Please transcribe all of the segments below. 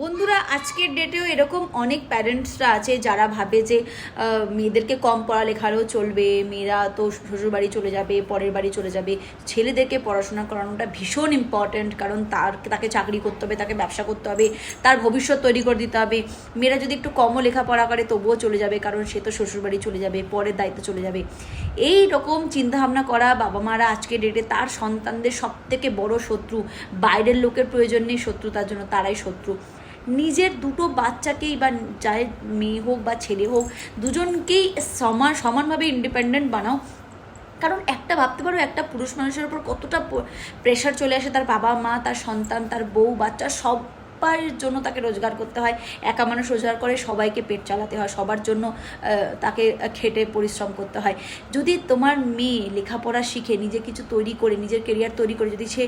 বন্ধুরা, আজকের ডেটেও এরকম অনেক প্যারেন্টসরা আছে যারা ভাবে যে মেয়েদেরকে কম পড়ালেখারও চলবে, মেয়েরা তো শ্বশুরবাড়ি চলে যাবে, পরের বাড়ি চলে যাবে। ছেলেদেরকে পড়াশোনা করানোটা ভীষণ ইম্পর্ট্যান্ট কারণ তার, তাকে চাকরি করতে হবে, তাকে ব্যবসা করতে হবে, তার ভবিষ্যৎ তৈরি করে দিতে হবে। মেয়েরা যদি একটু কমও লেখাপড়া করে তবুও চলে যাবে কারণ সে তো শ্বশুরবাড়ি চলে যাবে, পরের দায়িত্ব চলে যাবে। এই রকম চিন্তাভাবনা করা বাবা মারা আজকের ডেটে তার সন্তানদের সব থেকে বড় শত্রু, বাইরের লোকের প্রয়োজন নেই শত্রু, তার জন্য তারাই শত্রু। নিজের দুটো বাচ্চাকেই বা যাই মেয়ে হোক বা ছেলে হোক, দুজনকেই সমান সমানভাবে ইন্ডিপেন্ডেন্ট বানাও। কারণ একটা ভাবতে পারো, একটা পুরুষ মানুষের উপর কতটা প্রেশার চলে আসে, তার বাবা মা তার সন্তান, তার বউ, বাচ্চা সবার জন্য তাকে রোজগার করতে হয়, একা মানুষ রোজগার করে সবাইকে পেট চালাতে হয়, সবার জন্য তাকে খেটে পরিশ্রম করতে হয়। যদি তোমার মেয়ে লেখাপড়া শিখে, নিজে কিছু তৈরি করে, নিজের কেরিয়ার তৈরি করে, যদি সে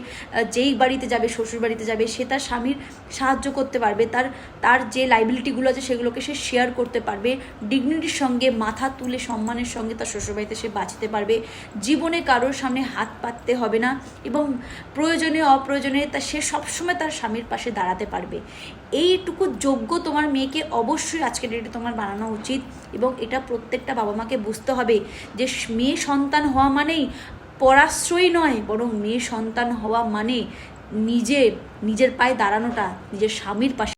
যেই বাড়িতে যাবে, শ্বশুর বাড়িতে যাবে, সে তার স্বামীর সাহায্য করতে পারবে, তার তার যে লাইবিলিটিগুলো আছে সেগুলোকে সে শেয়ার করতে পারবে ডিগনিটির সঙ্গে, মাথা তুলে, সম্মানের সঙ্গে তার শ্বশুরবাড়িতে সে বাঁচতে পারবে, জীবনে কারোর সামনে হাত পাততে হবে না এবং প্রয়োজনে, অপ্রয়োজনে তা সে সবসময় তার স্বামীর পাশে দাঁড়াতে পারবে। এইটুকু যোগ্য তোমার মেয়েকে অবশ্যই আজকের ডেটে তোমার বানানো উচিত এবং এটা প্রত্যেকটা বাবা মাকে বুঝতে হবে যে মেয়ে সন্তান হওয়া মানেই পরাশ্রয় নয়, বরং মেয়ে সন্তান হওয়া মানে নিজে, নিজের পায়ে দাঁড়ানোটা, নিজের স্বামীর পাশে